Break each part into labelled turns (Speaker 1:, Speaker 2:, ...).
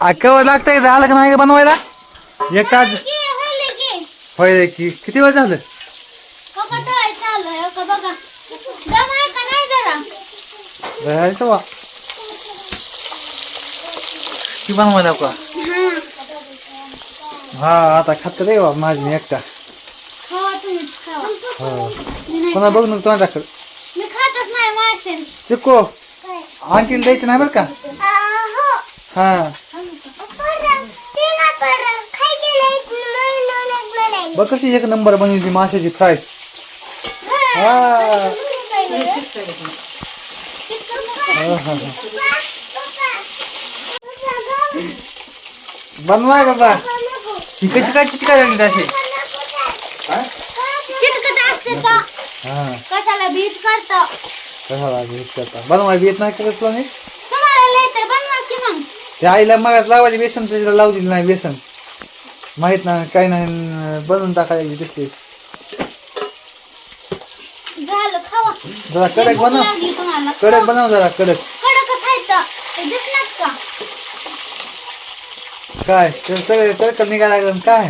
Speaker 1: केव्हा लागतंय झालं का नाही का बनवायला? एक तास
Speaker 2: की होईल की
Speaker 1: होय की. किती वेळ झालं?
Speaker 2: नाही जरा?
Speaker 1: जायचं वा ती बनवायला का हा आता खात रे बा माझी मी एकटा.
Speaker 2: खावा.
Speaker 1: हो. बघ ना तोंडाकडे
Speaker 2: मी खातच नाही मासे
Speaker 1: शिको. आणखीन द्यायचं नाही बरं का? हा. बघ कशी एक नंबर बनवली माशाची फ्राय? हा. बनवाय बाबा ही कशी काय चिटकाय लागली अशी?
Speaker 2: चिटकत असते
Speaker 1: हा.
Speaker 2: कशाला भीत करतो?
Speaker 1: बनवाय येत नाही करत तुला नाही
Speaker 2: तुम्हाला लय बनवा की मग.
Speaker 1: त्या आईला मग लावायची बेसन त्याला लावू दिली नाही बेसन. माहीत नाही काय नाही बनवून टाकायची दिसते
Speaker 2: झालं खावा.
Speaker 1: जरा कडक
Speaker 2: भूक
Speaker 1: बनव.
Speaker 2: लागली तुम्हाला.
Speaker 1: कडक बनव जरा कडक.
Speaker 2: कडक खायचं ते दिसणार का?
Speaker 1: काय ते सगळे कडक निघायला लागलं काय?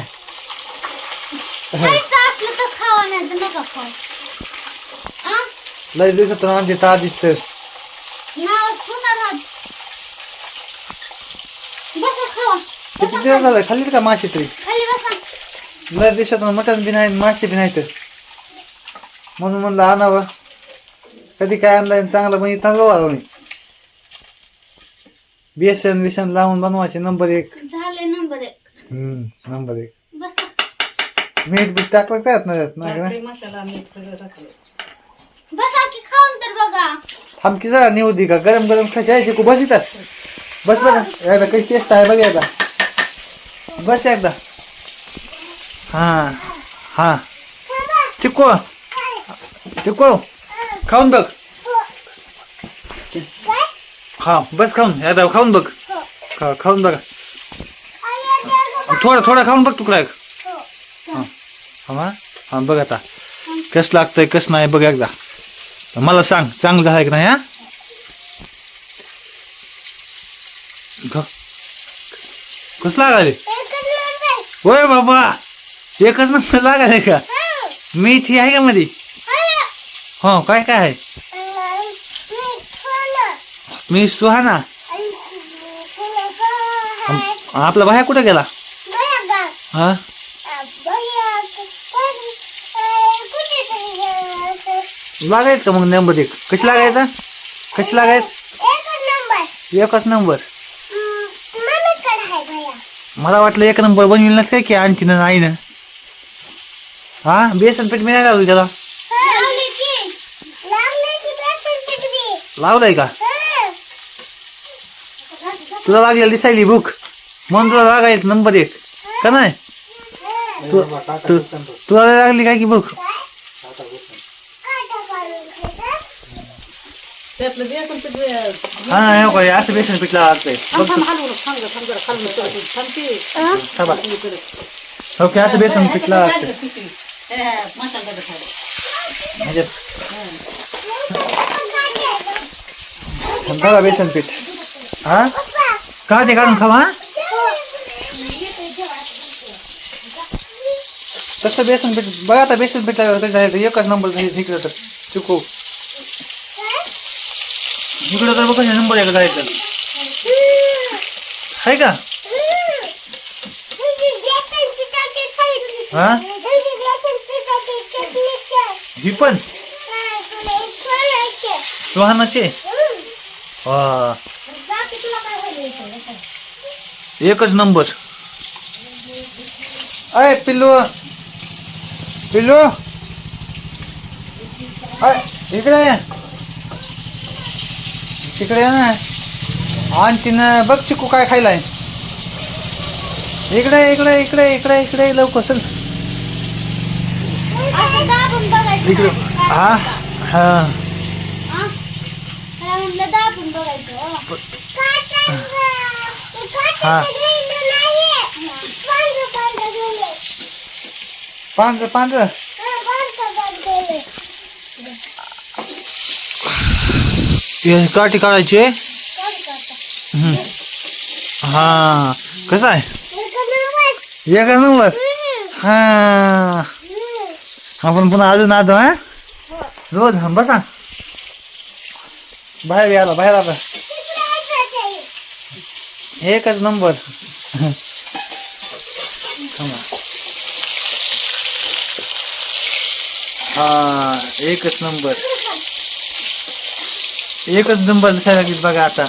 Speaker 2: खायचं असलं तर खावा नाही तर नका खाऊ. आ?
Speaker 1: लय दिवसातून आमची
Speaker 2: नाव पुन्हा राहत बसा खावा
Speaker 1: किती दिवस झालं खाल्ली का माशी तरी?
Speaker 2: खाली बसा.
Speaker 1: लय दिवसातून मटण बी नाही मासे बी नाही तर म्हणून म्हणलं आणावं. कधी काय आणलं चांगलं पण इथं लोवा मी. बेसन बिसन लावून बनवायचे नंबर एक.
Speaker 2: झाले नंबर एक.
Speaker 1: हम्म नंबर एक.
Speaker 2: बसा.
Speaker 1: मीठ बीठ टाकलं त्यात नाही त्यात? नाही का? नाही?
Speaker 3: मसाला मीठ सगळं टाकलं
Speaker 2: बसा की खाऊन तर बघा.
Speaker 1: थांब की जरा नेऊ दे का? गरम गरम खायची खूप बस इथं बस बस एकदा काही टेस्ट आहे बघ एकदा. बस एकदा. हां हां. चिको चिको खाऊन बघ. हा बस खाऊन एकदा खाऊन बघ. खा खाऊन बघा. थोडं थोडं खाऊन बघ तुकडा एक. हां हां हां बघ आता. कसं लागतंय कसं नाही बघ एकदा. मला सांग चांगलं झालं की नाही हा? कस कसं लागाले होय बाबा एकच नंबर लागाले का? मेथी आहे का मध्ये हो काय काय आहे? मी सुहाना. आपला बाहेर कुठे गेला? हा? लागायत का मग नंबर एक कशी लागायचा? कशी लागायत एकच नंबर. मला वाटलं एक नंबर बनविल ना काय की आणखी ना नाही ना हा? बेसन पीठ मी नाही लावली त्याला. लावलंय का? तुला लागलेली दिसायली बुक म्हणून तुला लागायत नंबर एक. का नाही? तुला लागली काय की बुक
Speaker 3: त्यातलं बेसन पीठ बे-
Speaker 1: हा हे बघ, हे असं बेसन पीठ लागतंय
Speaker 3: थांब थांब हलवू नको, थांब जरा, थांब जरा, खालून उतर. थांब की.
Speaker 1: थांबा.
Speaker 3: खाली उतर.
Speaker 1: ओके असं बेसन पीठ लागतंय
Speaker 3: हे, हे, मसाला टाका खाली.
Speaker 1: म्हणजे बघा बेसन पीठ हा का ते काढून खावा हा तसं बेसन पीठ बघा आता बेसन पीठ लागलं कसं आहे ते एकच नंबर झाली इकडं तर चुकू इकडं तर बघा नंबर एक जायचं आहे का? हा? ही पण? सुहानाचे? एकच नंबर. अय पिल्लू. पिल्लू. इकडे ये. तिकडे ना. आणखीन बघ चिकू काय खायलाय. इकडे इकडे इकडे इकडे इकडे लवकर चल. इकडे. हा? हा.
Speaker 2: हा? बघायचं
Speaker 1: हा. पांढरं पांढरं. हे काठी काढायची हा. कसं आहे?
Speaker 2: एकच नंबर.
Speaker 1: एका नंबर. हा. आपण पुन्हा अजून आलो हा? रोज बसा. बाहेर आला बाहेर आला एकच नंबर. हा एकच नंबर. एकच नंबर लागली बघा आता?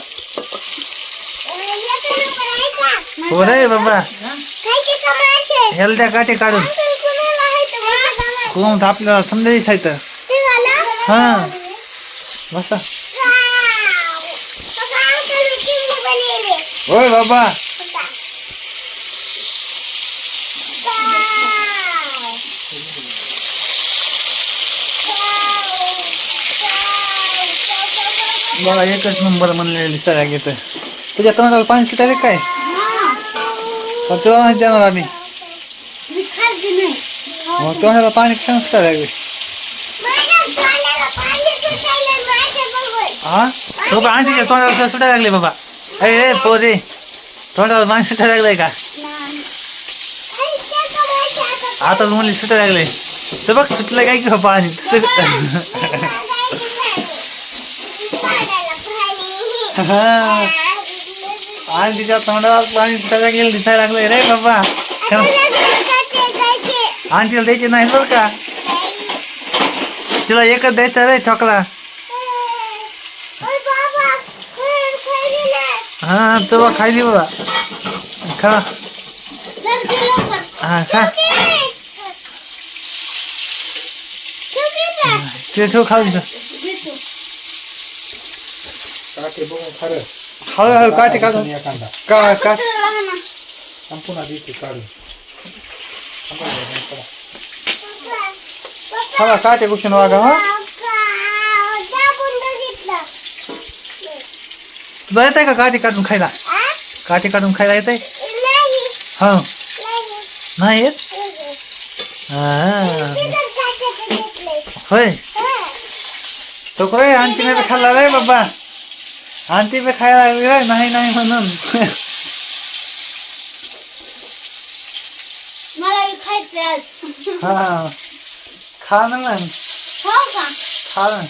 Speaker 1: हो रे बाबा
Speaker 2: काय की कमायचे?
Speaker 1: ह्याला त्या गाठी काढून. कोण आपल्याला समजा दिसायचं? हा बसा. होय बाबा
Speaker 2: बघा. वाव.
Speaker 1: बघा एकच नंबर म्हणलेले दिसायला घेत तुझ्या तोंडाला पाणी सुटायले काय? तुला नाही देणार आम्ही. मग तोंडाला पाणी कसं सुटायला. हा? तो का आंटीच्या तोंडाला सुटायला लागले बाबा. ए पोरे. तोंडाला पाणी सुटायला लागलंय का?
Speaker 2: आता.
Speaker 1: म्हणली सुटायला लागले तर बघ सुटलं काय किंवा पाणी कसं
Speaker 2: मी मागायची नाही. पाण्याला
Speaker 1: हा आंटीच्या तोंडाला पाणी सुटायला गेलं दिसायला लागलंय रे बाबा
Speaker 2: जायचे.
Speaker 1: आंटीला द्यायचे नाही बरं का. तिला एकच द्यायचं रे ठोकला. हा तो बा खायली बाबा खा. हा खा? ते ठेव खाऊ.
Speaker 4: काटे बघून खरं
Speaker 1: हळूहळू काटे काढून
Speaker 4: एखादा
Speaker 1: का का
Speaker 2: कुठं?
Speaker 4: संपूर्ण देते काढून
Speaker 1: हळू काटे कुशन वागा हा. तुला येत आहे का काटे काढून खायला? काटे काढून खायला येत आहे
Speaker 2: नाही,
Speaker 1: हा
Speaker 2: नाही.
Speaker 1: नाही येत हा. होय
Speaker 2: हा.
Speaker 1: तो काय आणखी नाही खाल्ला रे बाबा आणखी बी खायला रे नाही नाही म्हणून हा खा ना मग.
Speaker 2: हो
Speaker 1: खा ना.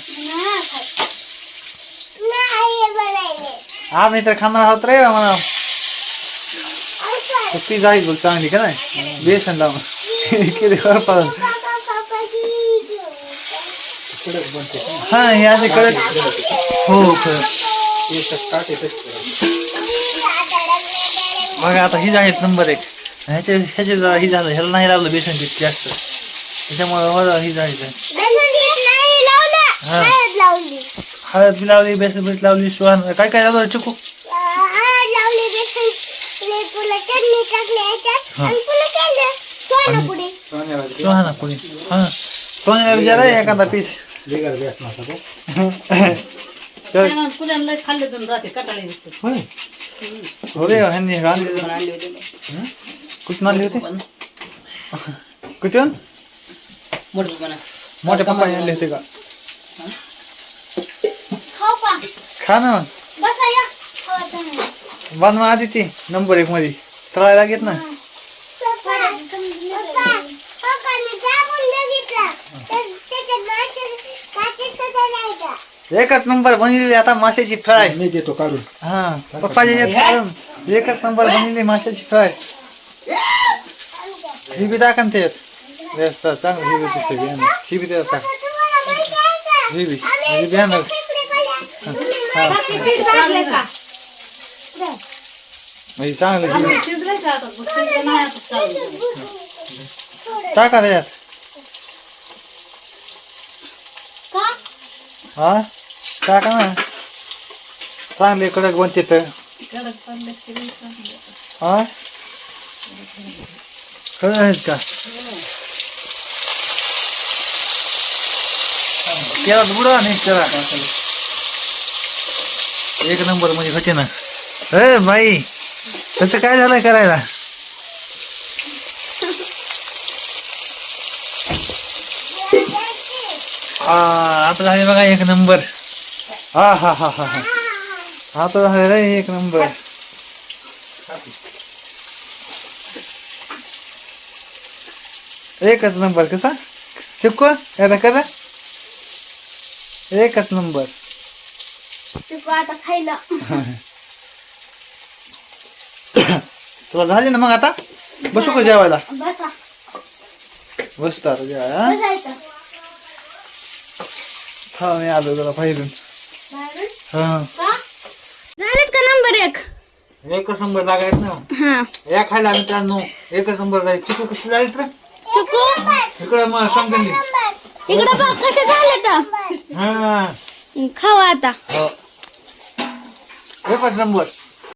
Speaker 1: आम्ही तर खाणार आहोत रे म्हणा ती जाईल बोल चांगली का नाही? बेसन लावून. किती वर पडून हा हे आधी कडक हो खरं बघा आता ही आहेत नंबर एक. ह्याचे ह्याचे जरा ही झालं ह्याला नाही लावलं बेसन पीठ जास्त. त्याच्यामुळे मला ही जायचं हा.
Speaker 2: हळद लावली
Speaker 1: हळद बी लावली बेसन पीठ लावली सुहान. काय काय लावलं चिकू? सुहाना पुढे. हा. सोन्याला विचारा एखादा पीस
Speaker 3: फुलांना खाल्ले जाऊन राहते कटाळे दिसते
Speaker 1: होय हो रे ह्यांनी आणली
Speaker 3: पण आणले होते
Speaker 1: कुठून आणली होती
Speaker 3: पण
Speaker 1: कुठून
Speaker 3: मोठं पण
Speaker 1: मोठ्या पप्पाने आणले होते का
Speaker 2: खाऊ का
Speaker 1: खा ना मग
Speaker 2: बसा या खावायचं नाही.
Speaker 1: बनवा आधी ती नंबर एक मध्ये तळायला घेत ना
Speaker 2: पप्पा, पप्पा, पप्पा, मी दाबून बघितलं. तर त्याच्यात मासे काटे सुद्धा नाही का?
Speaker 1: एकच नंबर बनवली आता माशाची फ्राय.
Speaker 4: मी देतो काढून.
Speaker 1: हा पप्पाच्या ह्याच्यात काढून एकच नंबर बनवली माशाची फ्राय. ही बी टाका ना त्याच्यात व्यस्त चांगलं ही बी दिसते बियाणं. ही बी त्याच्यात टाक.
Speaker 2: तुम्हाला माहिती आहे का?
Speaker 1: ही बी
Speaker 2: आम्ही
Speaker 1: ही. बियाणं चांगलं ही बी.
Speaker 3: शिजलंय का आता शिजलं नाही आता चालू
Speaker 1: टाका त्याच्यात
Speaker 2: का?
Speaker 1: हा? टाका ना चांगले कडक बनते तर.
Speaker 3: कडक पडले तरी चांगलं.
Speaker 1: हा? खरं आहेत का? केला बुडा नाही करा एक नंबर म्हणजे होते ना. ए बाई त्याचं काय झालंय करायला? आ, आता झाले बघा एक नंबर. हा हा हा हा हा. आता झाले रे एक नंबर. एकच नंबर कसा? चिपको? करा एकच नंबर.
Speaker 2: शिकू आता खायला.
Speaker 1: तुला झाली ना मग आता? बसू का जेवायला?
Speaker 2: बसा.
Speaker 1: बसतो आता जेवायला हा? मी आलो जरा. हा
Speaker 2: का? झालेत का नंबर एक?
Speaker 1: एकच नंबर लागायच ना.
Speaker 2: हा.
Speaker 1: या खायला आम्ही त्यानं एकच नंबर जायचं चिकू कशी जायचं रे
Speaker 2: चिकू?
Speaker 1: इकडे मग समजून
Speaker 2: इकडे बघ कसे झाले तर?
Speaker 1: हा.
Speaker 2: खावा आता.
Speaker 1: हो. एकच नंबर.